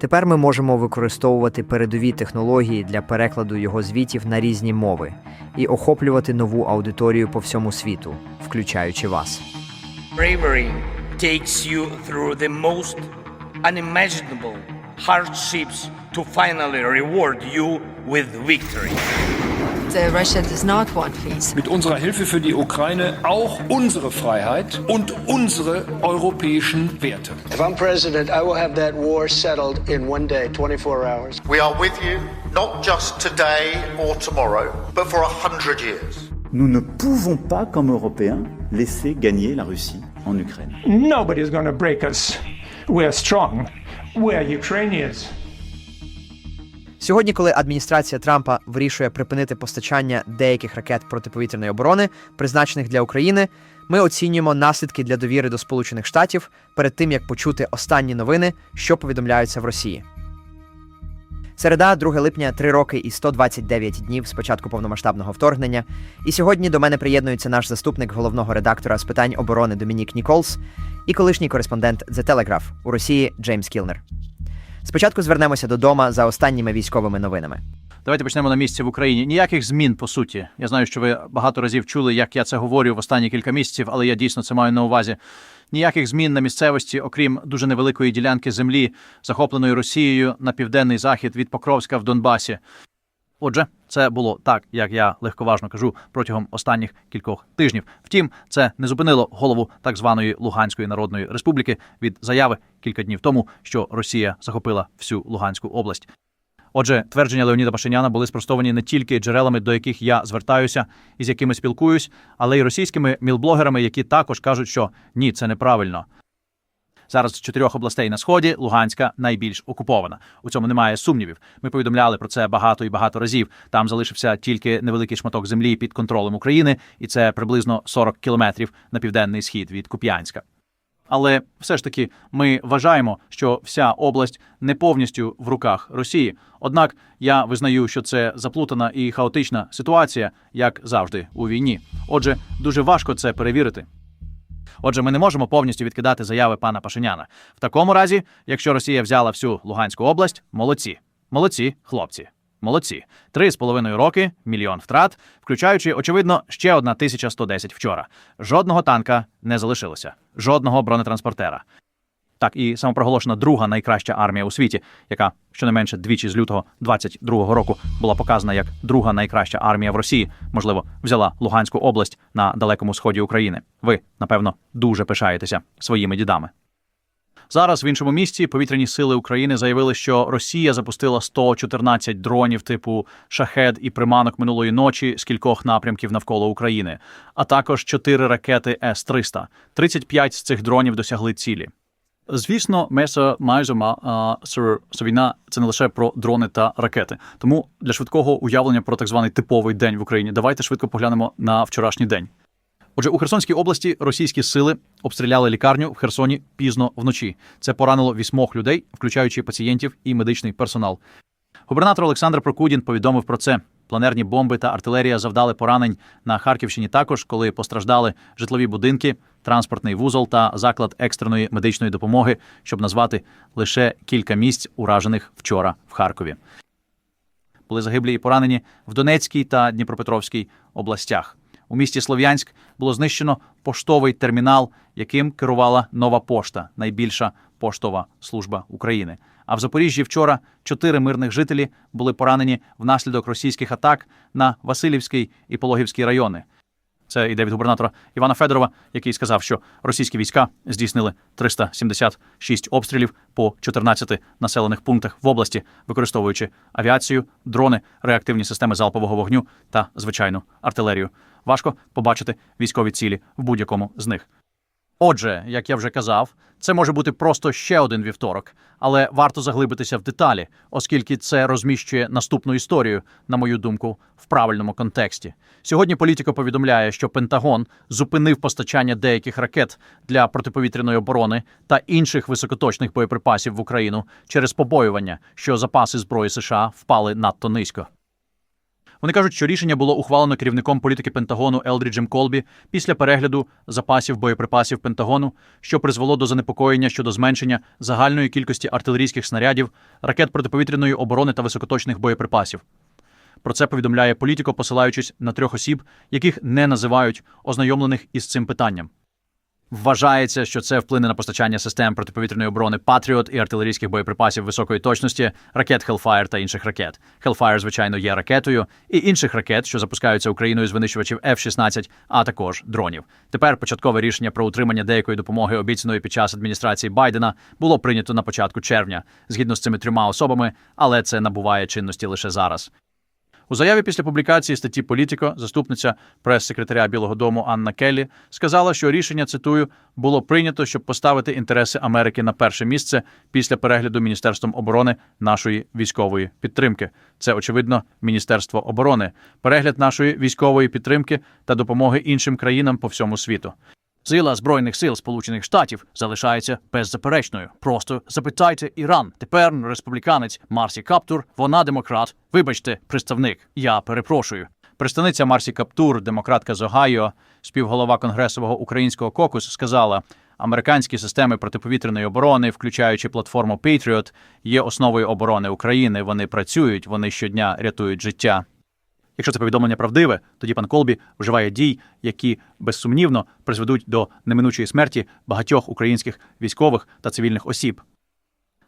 Тепер ми можемо використовувати передові технології для перекладу його звітів на різні мови і охоплювати нову аудиторію по всьому світу, включаючи вас. Bravery takes you through the most unimaginable hardships to finally reward you with victory. Äh, Russia does not want peace. mit unserer Hilfe für die Ukraine auch unsere Freiheit und unsere europäischen Werte. If I'm president, I will have that war settled in one day, 24 hours. We are with you, not just today or tomorrow, but for a hundred years. Nous ne pouvons pas, comme Européens, laisser gagner la Russie en Ukraine. Nobody's going to break us. We're strong. We're Ukrainians. Сьогодні, коли адміністрація Трампа вирішує припинити постачання деяких ракет протиповітряної оборони, призначених для України, ми оцінюємо наслідки для довіри до Сполучених Штатів перед тим як почути останні новини, що повідомляються в Росії. Середа, 2 липня, 3 роки і 129 днів з початку повномасштабного вторгнення. І сьогодні до мене приєднується наш заступник головного редактора з питань оборони Домінік Ніколс і колишній кореспондент The Telegraph у Росії Джеймс Кілнер. Спочатку звернемося додому за останніми військовими новинами. Давайте почнемо на місці в Україні. Ніяких змін по суті. Я знаю, що ви багато разів чули, як я це говорю в останні кілька місяців, але я дійсно це маю на увазі. Ніяких змін на місцевості, окрім дуже невеликої ділянки землі, захопленої Росією на південний захід від Покровська в Донбасі. Отже, це було так, як я легковажно кажу протягом останніх кількох тижнів. Втім, це не зупинило голову так званої Луганської Народної Республіки від заяви кілька днів тому, що Росія захопила всю Луганську область. Отже, твердження Леоніда Пашиняна були спростовані не тільки джерелами, до яких я звертаюся і з якими спілкуюсь, але й російськими мілблогерами, які також кажуть, що ні, це неправильно. Зараз з чотирьох областей на сході Луганська найбільш окупована. У цьому немає сумнівів. Ми повідомляли про це багато і багато разів. Там залишився тільки невеликий шматок землі під контролем України, і це приблизно 40 кілометрів на південний схід від Куп'янська. Але все ж таки ми вважаємо, що вся область не повністю в руках Росії. Однак я визнаю, що це заплутана і хаотична ситуація, як завжди у війні. Отже, дуже важко це перевірити. Отже, ми не можемо повністю відкидати заяви пана Пашиняна. В такому разі, якщо Росія взяла всю Луганську область, молодці, молодці, хлопці. Молодці, три з половиною роки, мільйон втрат, включаючи, очевидно, ще одна 1110 вчора. Жодного танка не залишилося, жодного бронетранспортера. Так і самопроголошена друга найкраща армія у світі, яка щонайменше двічі з лютого 22-го року була показана як друга найкраща армія в Росії, можливо, взяла Луганську область на далекому сході України. Ви, напевно, дуже пишаєтеся своїми дідами. Зараз в іншому місці повітряні сили України заявили, що Росія запустила 114 дронів типу шахед і приманок минулої ночі з кількох напрямків навколо України, а також 4 ракети С-300. 35 з цих дронів досягли цілі. Звісно, меса майже ма що це не лише про дрони та ракети. Тому для швидкого уявлення про так званий типовий день в Україні давайте швидко поглянемо на вчорашній день. Отже, у Херсонській області російські сили обстріляли лікарню в Херсоні пізно вночі. Це поранило вісьмох людей, включаючи пацієнтів і медичний персонал. Губернатор Олександр Прокудін повідомив про це. Планерні бомби та артилерія завдали поранень на Харківщині також, коли постраждали житлові будинки, транспортний вузол та заклад екстреної медичної допомоги, щоб назвати лише кілька місць, уражених вчора в Харкові. Були загиблі і поранені в Донецькій та Дніпропетровській областях. У місті Слов'янськ було знищено поштовий термінал, яким керувала нова пошта, найбільша поштова служба України. А в Запоріжжі вчора чотири мирних жителі були поранені внаслідок російських атак на Васильівський і Пологівський райони. Це йде від губернатора Івана Федорова, який сказав, що російські війська здійснили 376 обстрілів по 14 населених пунктах в області, використовуючи авіацію, дрони, реактивні системи залпового вогню та звичайну артилерію. Важко побачити військові цілі в будь-якому з них. Отже, як я вже казав, це може бути просто ще один вівторок, але варто заглибитися в деталі, оскільки це розміщує наступну історію, на мою думку, в правильному контексті. Сьогодні політика повідомляє, що Пентагон зупинив постачання деяких ракет для протиповітряної оборони та інших високоточних боєприпасів в Україну через побоювання, що запаси зброї США впали надто низько. Вони кажуть, що рішення було ухвалено керівником політики Пентагону Елдріджем Колбі після перегляду запасів боєприпасів Пентагону, що призвело до занепокоєння щодо зменшення загальної кількості артилерійських снарядів, ракет протиповітряної оборони та високоточних боєприпасів. Про це повідомляє політико, посилаючись на трьох осіб, яких не називають ознайомлених із цим питанням. Вважається, що це вплине на постачання систем протиповітряної оборони Patriot і артилерійських боєприпасів високої точності, ракет Hellfire та інших ракет. Hellfire, звичайно, є ракетою, і інших ракет, що запускаються Україною з винищувачів F-16, а також дронів. Тепер початкове рішення про утримання деякої допомоги, обіцяної під час адміністрації Байдена, було прийнято на початку червня, згідно з цими трьома особами, але це набуває чинності лише зараз. У заяві після публікації статті Політико заступниця прес-секретаря Білого Дому Анна Келлі сказала, що рішення цитую було прийнято, щоб поставити інтереси Америки на перше місце після перегляду Міністерством оборони нашої військової підтримки. Це очевидно Міністерство оборони, перегляд нашої військової підтримки та допомоги іншим країнам по всьому світу. Сила збройних сил Сполучених Штатів залишається беззаперечною. Просто запитайте Іран. Тепер республіканець Марсі Каптур, вона демократ. Вибачте, представник. Я перепрошую. Представниця Марсі Каптур, демократка з Огайо, співголова Конгресового українського кокус, сказала: американські системи протиповітряної оборони, включаючи платформу Patriot, є основою оборони України. Вони працюють, вони щодня рятують життя. Якщо це повідомлення правдиве, тоді пан Колбі вживає дій, які безсумнівно призведуть до неминучої смерті багатьох українських військових та цивільних осіб.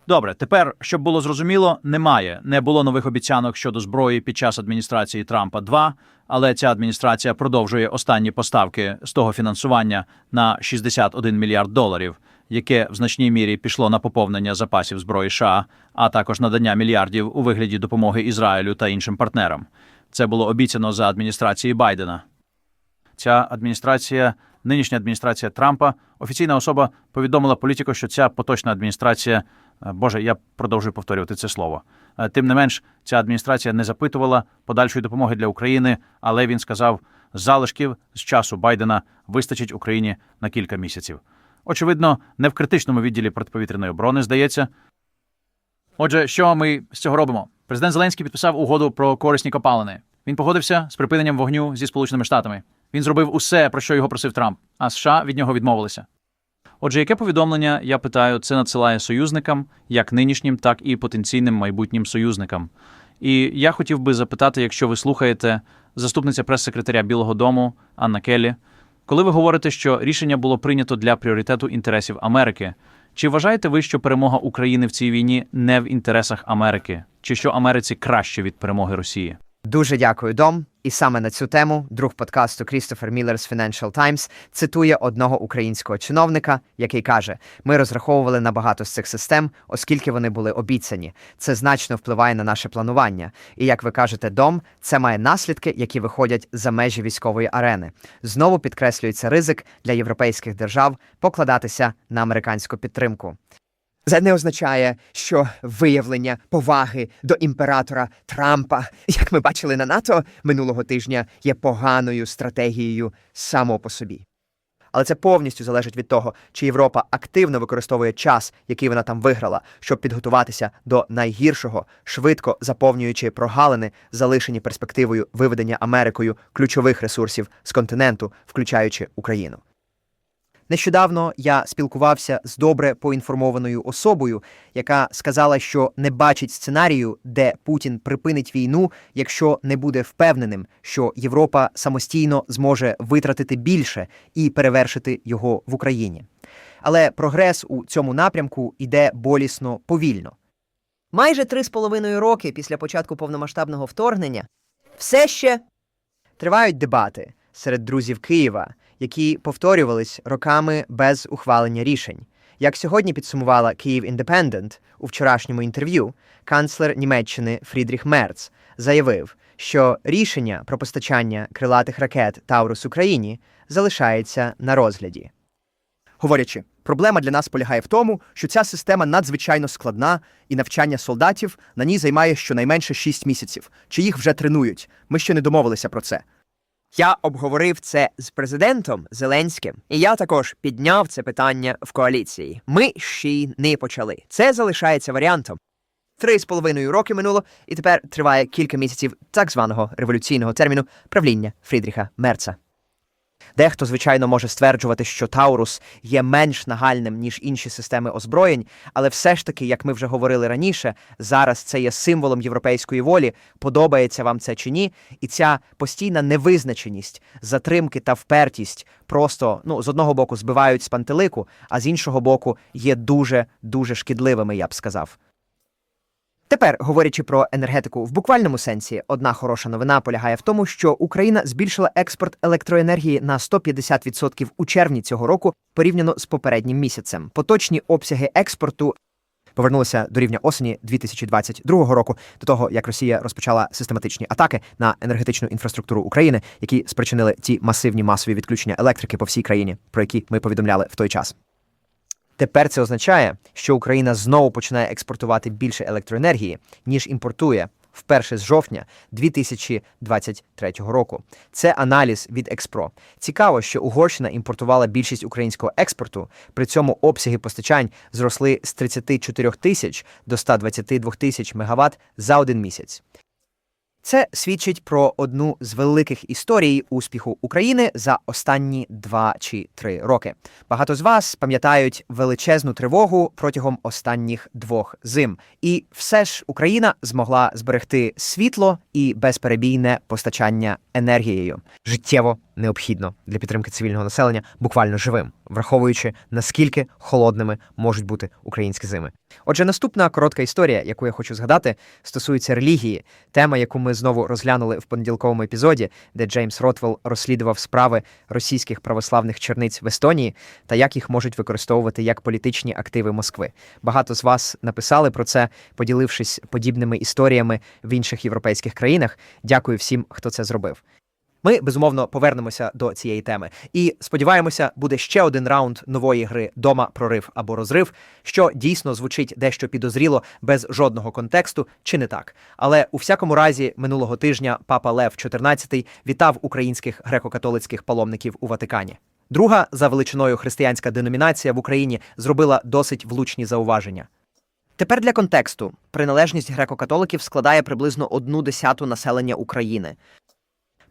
Добре, тепер, щоб було зрозуміло, немає. Не було нових обіцянок щодо зброї під час адміністрації Трампа 2, але ця адміністрація продовжує останні поставки з того фінансування на 61 мільярд доларів, яке в значній мірі пішло на поповнення запасів зброї США, а також надання мільярдів у вигляді допомоги Ізраїлю та іншим партнерам. Це було обіцяно за адміністрації Байдена. Ця адміністрація, нинішня адміністрація Трампа, офіційна особа повідомила політику, що ця поточна адміністрація, е, Боже, я продовжую повторювати це слово. Е, Тим не менш, ця адміністрація не запитувала подальшої допомоги для України, але він сказав, залишків з часу Байдена вистачить Україні на кілька місяців. Очевидно, не в критичному відділі протиповітряної оборони, здається. Отже, що ми з цього робимо? Президент Зеленський підписав угоду про корисні копалини. Він погодився з припиненням вогню зі Сполученими Штатами. Він зробив усе, про що його просив Трамп, а США від нього відмовилися. Отже, яке повідомлення, я питаю, це надсилає союзникам, як нинішнім, так і потенційним майбутнім союзникам. І я хотів би запитати, якщо ви слухаєте, заступниця прес-секретаря Білого Дому Анна Келлі, коли ви говорите, що рішення було прийнято для пріоритету інтересів Америки, чи вважаєте ви, що перемога України в цій війні не в інтересах Америки, чи що Америці краще від перемоги Росії? Дуже дякую, Дом. І саме на цю тему друг подкасту Крістофер Міллер з Financial Times цитує одного українського чиновника, який каже: Ми розраховували на багато з цих систем, оскільки вони були обіцяні. Це значно впливає на наше планування. І як ви кажете, дом це має наслідки, які виходять за межі військової арени. Знову підкреслюється ризик для європейських держав покладатися на американську підтримку. Це не означає, що виявлення поваги до імператора Трампа, як ми бачили на НАТО минулого тижня, є поганою стратегією само по собі. Але це повністю залежить від того, чи Європа активно використовує час, який вона там виграла, щоб підготуватися до найгіршого, швидко заповнюючи прогалини, залишені перспективою виведення Америкою ключових ресурсів з континенту, включаючи Україну. Нещодавно я спілкувався з добре поінформованою особою, яка сказала, що не бачить сценарію, де Путін припинить війну, якщо не буде впевненим, що Європа самостійно зможе витратити більше і перевершити його в Україні. Але прогрес у цьому напрямку іде болісно повільно. Майже три з половиною роки після початку повномасштабного вторгнення все ще тривають дебати серед друзів Києва, які повторювались роками без ухвалення рішень. Як сьогодні підсумувала Київ Індепендент у вчорашньому інтерв'ю, канцлер Німеччини Фрідріх Мерц заявив, що рішення про постачання крилатих ракет Таурус Україні залишається на розгляді. говорячи, проблема для нас полягає в тому, що ця система надзвичайно складна, і навчання солдатів на ній займає щонайменше 6 місяців. Чи їх вже тренують? Ми ще не домовилися про це. Я обговорив це з президентом Зеленським, і я також підняв це питання в коаліції. Ми ще й не почали. Це залишається варіантом. Три з половиною роки минуло, і тепер триває кілька місяців так званого революційного терміну правління Фрідріха Мерца. Дехто, звичайно, може стверджувати, що Таурус є менш нагальним, ніж інші системи озброєнь, але все ж таки, як ми вже говорили раніше, зараз це є символом європейської волі, подобається вам це чи ні, і ця постійна невизначеність, затримки та впертість просто ну, з одного боку збивають з пантелику, а з іншого боку є дуже дуже шкідливими, я б сказав. Тепер, говорячи про енергетику в буквальному сенсі, одна хороша новина полягає в тому, що Україна збільшила експорт електроенергії на 150% у червні цього року порівняно з попереднім місяцем. Поточні обсяги експорту повернулися до рівня осені 2022 року, до того як Росія розпочала систематичні атаки на енергетичну інфраструктуру України, які спричинили ті масивні масові відключення електрики по всій країні, про які ми повідомляли в той час. Тепер це означає, що Україна знову починає експортувати більше електроенергії, ніж імпортує вперше з жовтня 2023 року. Це аналіз від Експро. Цікаво, що Угорщина імпортувала більшість українського експорту, при цьому обсяги постачань зросли з 34 тисяч до 122 тисяч мегаватт за один місяць. Це свідчить про одну з великих історій успіху України за останні два чи три роки. Багато з вас пам'ятають величезну тривогу протягом останніх двох зим, і все ж Україна змогла зберегти світло і безперебійне постачання енергією. Життєво необхідно для підтримки цивільного населення буквально живим, враховуючи наскільки холодними можуть бути українські зими. Отже, наступна коротка історія, яку я хочу згадати, стосується релігії, тема, яку ми знову розглянули в понеділковому епізоді, де Джеймс Ротвелл розслідував справи російських православних черниць в Естонії та як їх можуть використовувати як політичні активи Москви. Багато з вас написали про це, поділившись подібними історіями в інших європейських країнах. Дякую всім, хто це зробив. Ми безумовно повернемося до цієї теми і сподіваємося, буде ще один раунд нової гри Дома прорив або розрив, що дійсно звучить дещо підозріло без жодного контексту, чи не так. Але у всякому разі, минулого тижня папа Лев XIV вітав українських греко-католицьких паломників у Ватикані. Друга за величиною християнська деномінація в Україні зробила досить влучні зауваження. Тепер для контексту приналежність греко-католиків складає приблизно одну десяту населення України.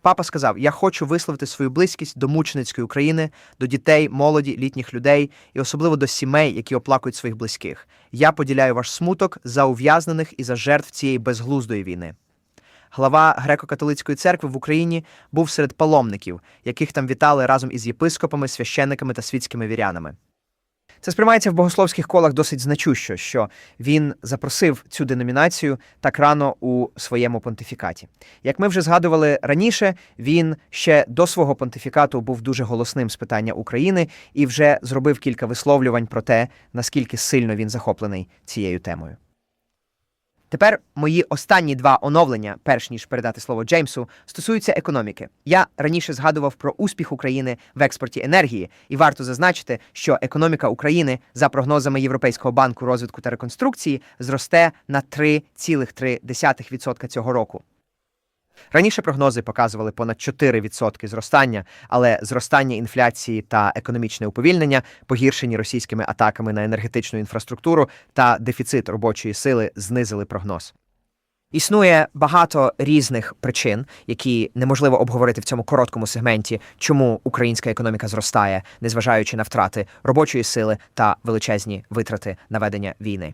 Папа сказав: Я хочу висловити свою близькість до мученицької України, до дітей, молоді, літніх людей і особливо до сімей, які оплакують своїх близьких. Я поділяю ваш смуток за ув'язнених і за жертв цієї безглуздої війни. Глава греко-католицької церкви в Україні був серед паломників, яких там вітали разом із єпископами, священниками та світськими вірянами. Це сприймається в богословських колах досить значущо, що він запросив цю деномінацію так рано у своєму понтифікаті. Як ми вже згадували раніше, він ще до свого понтифікату був дуже голосним з питання України і вже зробив кілька висловлювань про те, наскільки сильно він захоплений цією темою. Тепер мої останні два оновлення, перш ніж передати слово Джеймсу, стосуються економіки. Я раніше згадував про успіх України в експорті енергії, і варто зазначити, що економіка України, за прогнозами Європейського банку розвитку та реконструкції, зросте на 3,3% цього року. Раніше прогнози показували понад 4% зростання, але зростання інфляції та економічне уповільнення, погіршені російськими атаками на енергетичну інфраструктуру та дефіцит робочої сили знизили прогноз. Існує багато різних причин, які неможливо обговорити в цьому короткому сегменті, чому українська економіка зростає, незважаючи на втрати робочої сили та величезні витрати на ведення війни.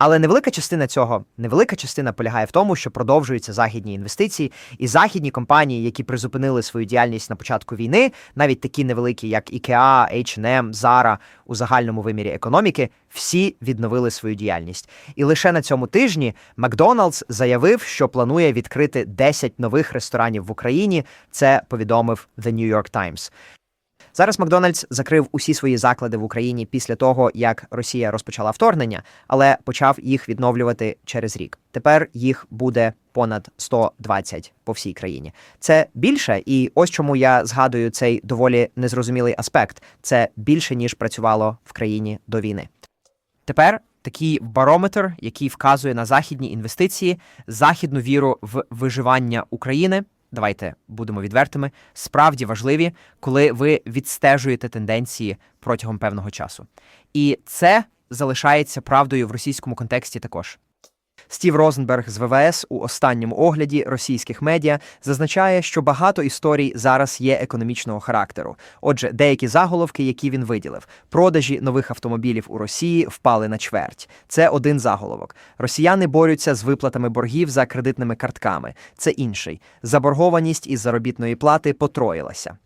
Але невелика частина цього, невелика частина полягає в тому, що продовжуються західні інвестиції, і західні компанії, які призупинили свою діяльність на початку війни, навіть такі невеликі, як IKEA, H&M, Zara, у загальному вимірі економіки, всі відновили свою діяльність. І лише на цьому тижні Макдоналдс заявив, що планує відкрити 10 нових ресторанів в Україні. Це повідомив The New York Times. Зараз Макдональдс закрив усі свої заклади в Україні після того, як Росія розпочала вторгнення, але почав їх відновлювати через рік. Тепер їх буде понад 120 по всій країні. Це більше, і ось чому я згадую цей доволі незрозумілий аспект. Це більше ніж працювало в країні до війни. Тепер такий барометр, який вказує на західні інвестиції, західну віру в виживання України. Давайте будемо відвертими, справді важливі, коли ви відстежуєте тенденції протягом певного часу. І це залишається правдою в російському контексті також. Стів Розенберг з ВВС у останньому огляді російських медіа зазначає, що багато історій зараз є економічного характеру. Отже, деякі заголовки, які він виділив, продажі нових автомобілів у Росії впали на чверть. Це один заголовок. Росіяни борються з виплатами боргів за кредитними картками. Це інший. Заборгованість із заробітної плати потроїлася.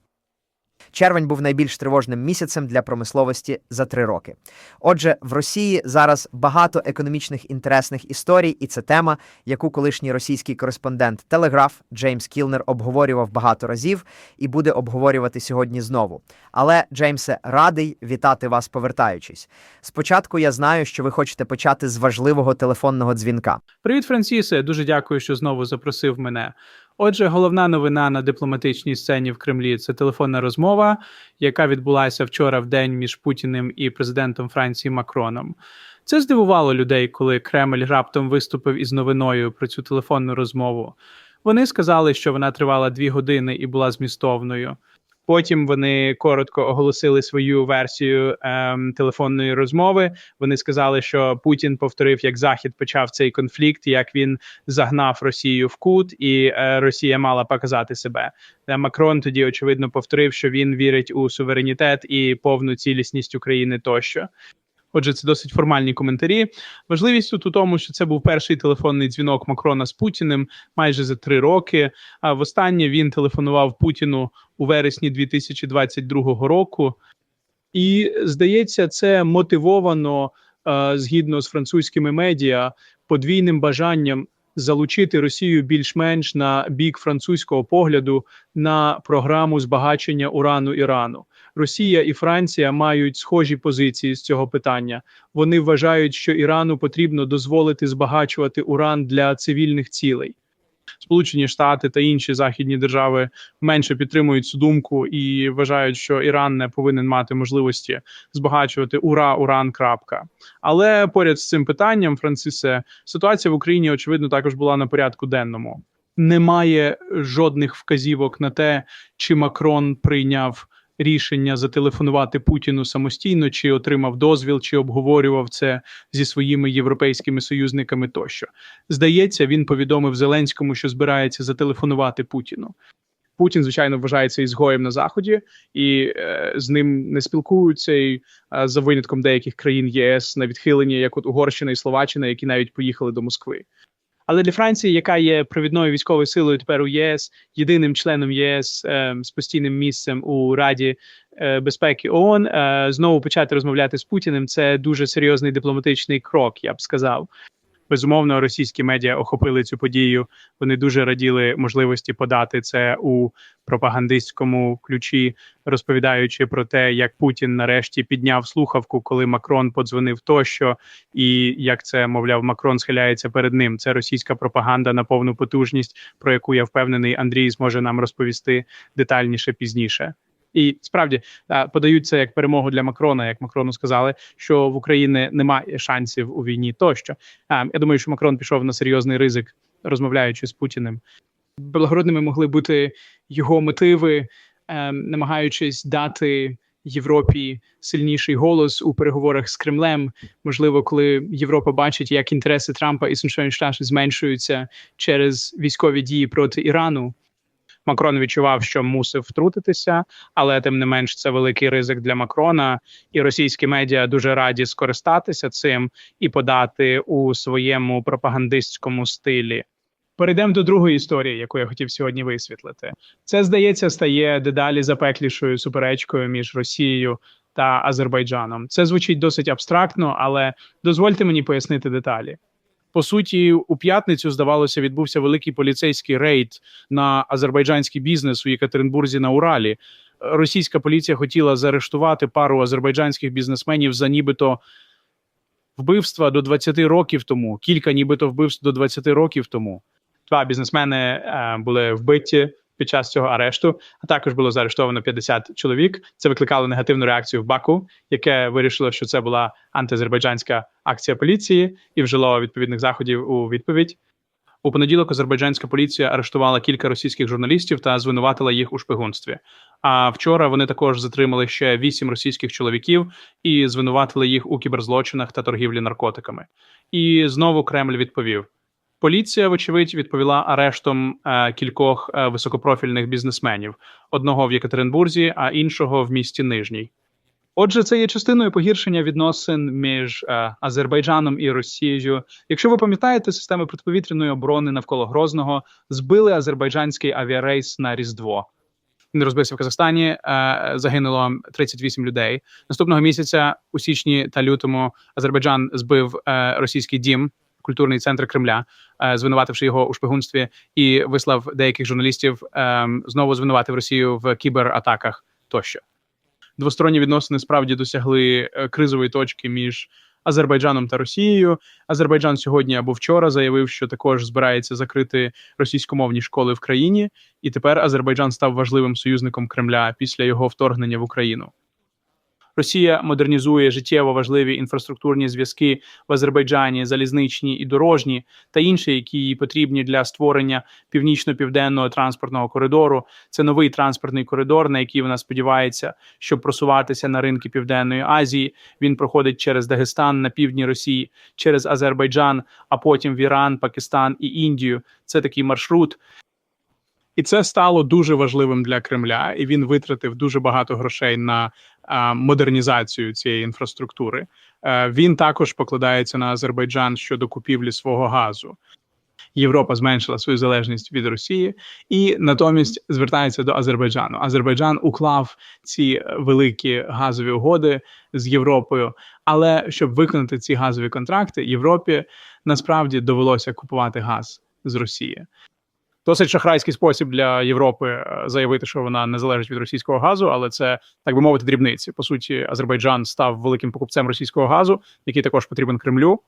Червень був найбільш тривожним місяцем для промисловості за три роки. Отже, в Росії зараз багато економічних інтересних історій, і це тема, яку колишній російський кореспондент Телеграф Джеймс Кілнер обговорював багато разів і буде обговорювати сьогодні знову. Але, Джеймсе, радий вітати вас, повертаючись. Спочатку я знаю, що ви хочете почати з важливого телефонного дзвінка. Привіт, Франсісе. Дуже дякую, що знову запросив мене. Отже, головна новина на дипломатичній сцені в Кремлі це телефонна розмова, яка відбулася вчора в день між Путіним і президентом Франції Макроном. Це здивувало людей, коли Кремль раптом виступив із новиною про цю телефонну розмову. Вони сказали, що вона тривала дві години і була змістовною. Потім вони коротко оголосили свою версію ем, телефонної розмови. Вони сказали, що Путін повторив, як Захід почав цей конфлікт, як він загнав Росію в кут, і е, Росія мала показати себе. Е, Макрон тоді очевидно повторив, що він вірить у суверенітет і повну цілісність України тощо. Отже, це досить формальні коментарі. Важливість тут у тому, що це був перший телефонний дзвінок Макрона з Путіним майже за три роки. А востаннє він телефонував Путіну у вересні 2022 року. І здається, це мотивовано е, згідно з французькими медіа подвійним бажанням залучити Росію більш-менш на бік французького погляду на програму збагачення урану Ірану. Росія і Франція мають схожі позиції з цього питання. Вони вважають, що Ірану потрібно дозволити збагачувати уран для цивільних цілей. Сполучені Штати та інші західні держави менше підтримують цю думку і вважають, що Іран не повинен мати можливості збагачувати ура, уран. крапка. Але поряд з цим питанням, Францисе, ситуація в Україні очевидно також була на порядку денному. Немає жодних вказівок на те, чи Макрон прийняв рішення зателефонувати Путіну самостійно, чи отримав дозвіл, чи обговорював це зі своїми європейськими союзниками тощо. Здається, він повідомив Зеленському, що збирається зателефонувати Путіну. Путін, звичайно, вважається ізгоєм на заході, і е, з ним не спілкуються і е, за винятком деяких країн ЄС на відхилення, як от Угорщина і Словаччина, які навіть поїхали до Москви. Але для Франції, яка є провідною військовою силою тепер у ЄС, єдиним членом ЄС е, з постійним місцем у Раді е, безпеки ООН, е, знову почати розмовляти з Путіним це дуже серйозний дипломатичний крок, я б сказав. Безумовно, російські медіа охопили цю подію. Вони дуже раділи можливості подати це у пропагандистському ключі, розповідаючи про те, як Путін нарешті підняв слухавку, коли Макрон подзвонив тощо, і як це мовляв, Макрон схиляється перед ним. Це російська пропаганда на повну потужність, про яку я впевнений, Андрій зможе нам розповісти детальніше пізніше. І справді а, подають це як перемогу для Макрона, як Макрону сказали, що в Україні немає шансів у війні. Тощо я думаю, що Макрон пішов на серйозний ризик, розмовляючи з Путіним. Благородними могли бути його мотиви, е, намагаючись дати Європі сильніший голос у переговорах з Кремлем. Можливо, коли Європа бачить, як інтереси Трампа і Штатів зменшуються через військові дії проти Ірану. Макрон відчував, що мусив втрутитися, але тим не менш це великий ризик для Макрона, і російські медіа дуже раді скористатися цим і подати у своєму пропагандистському стилі. Перейдемо до другої історії, яку я хотів сьогодні висвітлити. Це здається стає дедалі запеклішою суперечкою між Росією та Азербайджаном. Це звучить досить абстрактно, але дозвольте мені пояснити деталі. По суті, у п'ятницю здавалося, відбувся великий поліцейський рейд на азербайджанський бізнес у Єкатеринбурзі на Уралі. Російська поліція хотіла заарештувати пару азербайджанських бізнесменів за нібито вбивства до 20 років тому, кілька нібито вбивств до 20 років тому. Два бізнесмени е, були вбиті під час цього арешту, а також було заарештовано 50 чоловік. Це викликало негативну реакцію в Баку, яке вирішило, що це була антиазербайджанська акція поліції і вжило відповідних заходів у відповідь. У понеділок азербайджанська поліція арештувала кілька російських журналістів та звинуватила їх у шпигунстві. А вчора вони також затримали ще вісім російських чоловіків і звинуватили їх у кіберзлочинах та торгівлі наркотиками. І знову Кремль відповів: поліція, вочевидь, відповіла арештом е, кількох е, високопрофільних бізнесменів: одного в Єкатеринбурзі, а іншого в місті Нижній. Отже, це є частиною погіршення відносин між е, Азербайджаном і Росією. Якщо ви пам'ятаєте, системи протиповітряної оборони навколо Грозного збили азербайджанський авіарейс на Різдво. Він розбився в Казахстані. Е, загинуло 38 людей. Наступного місяця, у січні та лютому, Азербайджан збив е, російський дім, культурний центр Кремля, е, звинувативши його у шпигунстві, і вислав деяких журналістів е, знову звинуватив Росію в кібератаках тощо двосторонні відносини справді досягли е, кризової точки між Азербайджаном та Росією. Азербайджан сьогодні або вчора заявив, що також збирається закрити російськомовні школи в країні, і тепер Азербайджан став важливим союзником Кремля після його вторгнення в Україну. Росія модернізує життєво важливі інфраструктурні зв'язки в Азербайджані, залізничні і дорожні та інші, які їй потрібні для створення північно-південного транспортного коридору. Це новий транспортний коридор, на який вона сподівається, щоб просуватися на ринки Південної Азії. Він проходить через Дагестан на півдні Росії, через Азербайджан, а потім в Іран, Пакистан і Індію. Це такий маршрут. І це стало дуже важливим для Кремля, і він витратив дуже багато грошей на модернізацію цієї інфраструктури. Е, він також покладається на Азербайджан щодо купівлі свого газу. Європа зменшила свою залежність від Росії і натомість звертається до Азербайджану. Азербайджан уклав ці великі газові угоди з Європою. Але щоб виконати ці газові контракти, Європі насправді довелося купувати газ з Росії. Досить шахрайський спосіб для Європи е, заявити, що вона не залежить від російського газу, але це так би мовити дрібниці. По суті, Азербайджан став великим покупцем російського газу, який також потрібен Кремлю.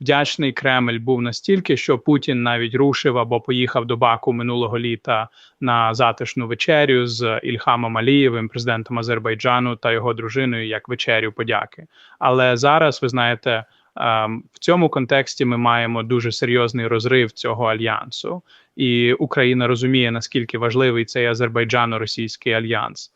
Вдячний Кремль був настільки, що Путін навіть рушив або поїхав до Баку минулого літа на затишну вечерю з Ільхамом Алієвим, президентом Азербайджану та його дружиною, як вечерю подяки. Але зараз ви знаєте. Ем, в цьому контексті ми маємо дуже серйозний розрив цього альянсу, і Україна розуміє наскільки важливий цей азербайджано-російський альянс.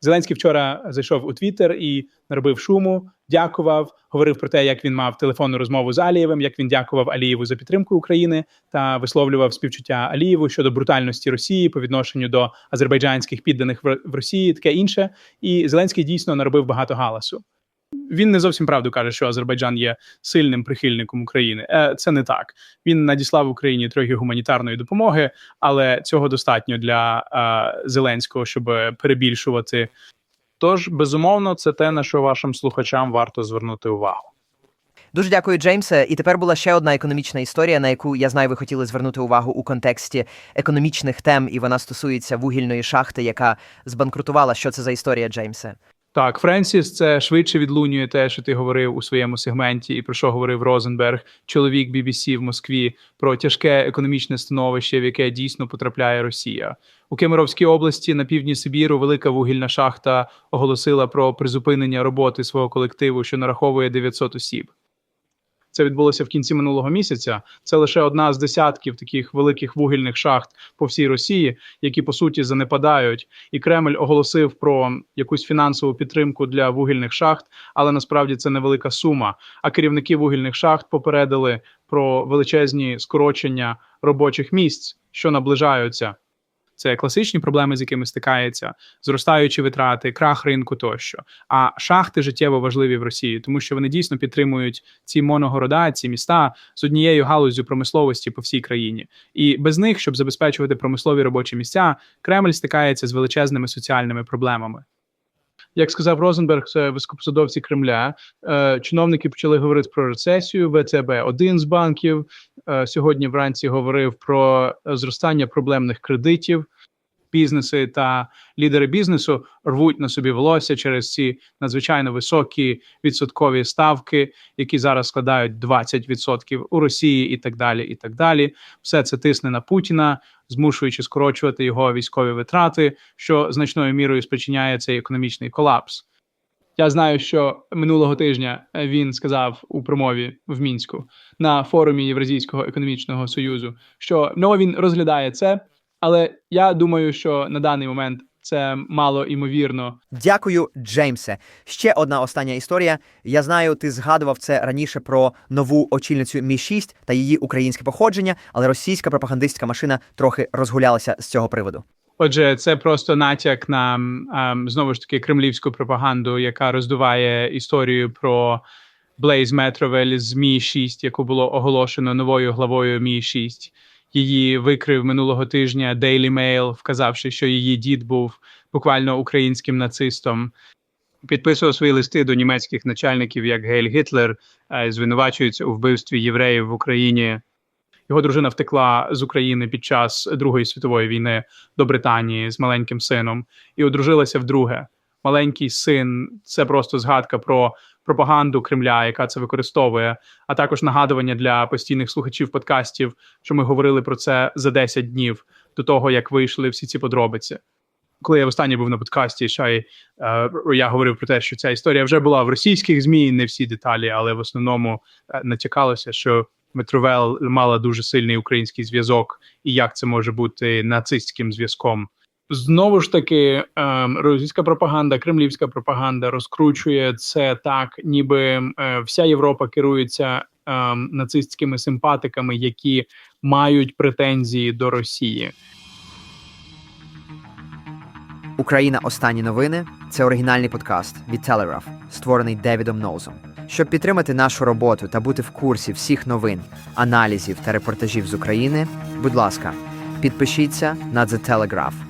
Зеленський вчора зайшов у Твіттер і наробив шуму, дякував, говорив про те, як він мав телефонну розмову з Алієвим, як він дякував Алієву за підтримку України та висловлював співчуття Алієву щодо брутальності Росії по відношенню до азербайджанських підданих в Росії, таке інше. І Зеленський дійсно наробив багато галасу. Він не зовсім правду каже, що Азербайджан є сильним прихильником України. Е, Це не так. Він надіслав Україні трохи гуманітарної допомоги, але цього достатньо для е, Зеленського, щоб перебільшувати. Тож, безумовно, це те, на що вашим слухачам варто звернути увагу. Дуже дякую, Джеймсе. І тепер була ще одна економічна історія, на яку я знаю, ви хотіли звернути увагу у контексті економічних тем, і вона стосується вугільної шахти, яка збанкрутувала. Що це за історія, Джеймсе? Так, Френсіс, це швидше відлунює те, що ти говорив у своєму сегменті, і про що говорив Розенберг, чоловік BBC в Москві, про тяжке економічне становище, в яке дійсно потрапляє Росія. У Кемеровській області на півдні Сибіру велика вугільна шахта оголосила про призупинення роботи свого колективу, що нараховує 900 осіб. Це відбулося в кінці минулого місяця. Це лише одна з десятків таких великих вугільних шахт по всій Росії, які по суті занепадають. І Кремль оголосив про якусь фінансову підтримку для вугільних шахт, але насправді це невелика сума. А керівники вугільних шахт попередили про величезні скорочення робочих місць, що наближаються. Це класичні проблеми, з якими стикається, зростаючі витрати, крах ринку тощо. А шахти життєво важливі в Росії, тому що вони дійсно підтримують ці моногорода, ці міста з однією галуззю промисловості по всій країні. І без них, щоб забезпечувати промислові робочі місця, Кремль стикається з величезними соціальними проблемами. Як сказав Розенберг, це високопосадовці Кремля. Е, чиновники почали говорити про рецесію. ВЦБ один з банків е, сьогодні вранці говорив про зростання проблемних кредитів. бізнеси та лідери бізнесу рвуть на собі волосся через ці надзвичайно високі відсоткові ставки, які зараз складають 20% у Росії, і так далі. І так далі. Все це тисне на Путіна, змушуючи скорочувати його військові витрати, що значною мірою спричиняє цей економічний колапс. Я знаю, що минулого тижня він сказав у промові в мінську на форумі Євразійського економічного союзу, що ну він розглядає це, але я думаю, що на даний момент це мало імовірно. Дякую, Джеймсе. Ще одна остання історія. Я знаю, ти згадував це раніше про нову очільницю Мі 6 та її українське походження, але російська пропагандистська машина трохи розгулялася з цього приводу. Отже, це просто натяк на ем, знову ж таки кремлівську пропаганду, яка роздуває історію про Блейз Метровель з Мі 6 яку було оголошено новою главою Мі 6 Її викрив минулого тижня Daily Mail, вказавши, що її дід був буквально українським нацистом. Підписував свої листи до німецьких начальників, як Гейль Гітлер, е, звинувачується у вбивстві євреїв в Україні. Його дружина втекла з України під час Другої світової війни до Британії з маленьким сином і одружилася вдруге. Маленький син це просто згадка про пропаганду Кремля, яка це використовує, а також нагадування для постійних слухачів подкастів, що ми говорили про це за 10 днів до того, як вийшли всі ці подробиці. Коли я востаннє був на подкасті, ще й е, я говорив про те, що ця історія вже була в російських змі, не всі деталі, але в основному е, натякалося, що Метровел мала дуже сильний український зв'язок, і як це може бути нацистським зв'язком. Знову ж таки, ем, російська пропаганда, кремлівська пропаганда розкручує це так, ніби е, вся Європа керується ем, нацистськими симпатиками, які мають претензії до Росії. Україна. Останні новини це оригінальний подкаст від Telegraph, створений Девідом Ноузом. Щоб підтримати нашу роботу та бути в курсі всіх новин, аналізів та репортажів з України, будь ласка, підпишіться на The Telegraph